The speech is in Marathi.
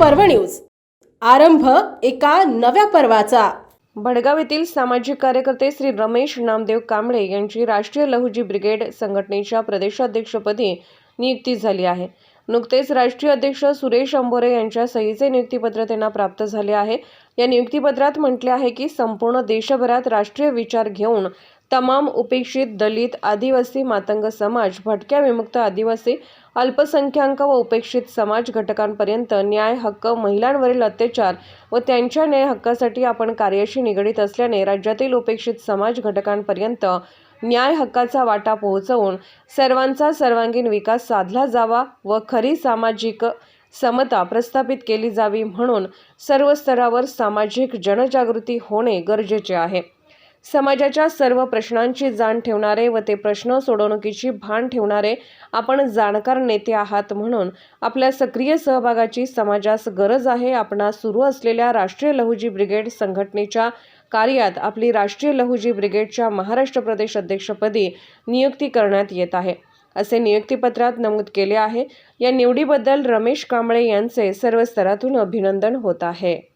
पर्व न्यूज. आरंभ एका नव्या पर्वाचा. भडगाव येथील सामाजिक कार्यकर्ते श्री रमेश नामदेव कांबळे यांची राष्ट्रीय लहुजी ब्रिगेड संघटनेच्या प्रदेशाध्यक्षपदी नियुक्ती झाली आहे. नुकतेच राष्ट्रीय अध्यक्ष सुरेश अंबोरे यांच्या सहीचे नियुक्तीपत्र त्यांना प्राप्त झाले आहे. या नियुक्तीपत्रात म्हटले आहे की संपूर्ण देशभरात राष्ट्रीय विचार घेऊन तमाम उपेक्षित दलित आदिवासी मातंग समाज भटक्या विमुक्त आदिवासी अल्पसंख्याक व उपेक्षित समाज घटकांपर्यंत न्याय हक्क महिलांवरील अत्याचार व त्यांच्या न्याय हक्कासाठी आपण कार्याशी निगडीत असल्याने राज्यातील उपेक्षित समाज घटकांपर्यंत न्याय हक्काचा वाटा पोहोचवून सर्वांचा सर्वांगीण विकास साधला जावा व खरी सामाजिक समता प्रस्थापित केली जावी म्हणून सर्व स्तरावर सामाजिक जनजागृती होणे गरजेचे आहे. समाजाच्या सर्व प्रश्नांची जाण ठेवणारे व ते प्रश्न सोडवणुकीची भान ठेवणारे आपण जाणकार नेते आहात म्हणून आपल्या सक्रिय सहभागाची समाजास गरज आहे. आपणास सुरू असलेल्या राष्ट्रीय लहुजी ब्रिगेड संघटनेच्या कार्यात आपली राष्ट्रीय लहुजी ब्रिगेडच्या महाराष्ट्र प्रदेश अध्यक्षपदी नियुक्ती करण्यात येत आहे. असे नियुक्तीपत्रात नमूद केले आहे. या निवडीबद्दल रमेश कांबळे यांचे सर्व स्तरातून अभिनंदन होत आहे.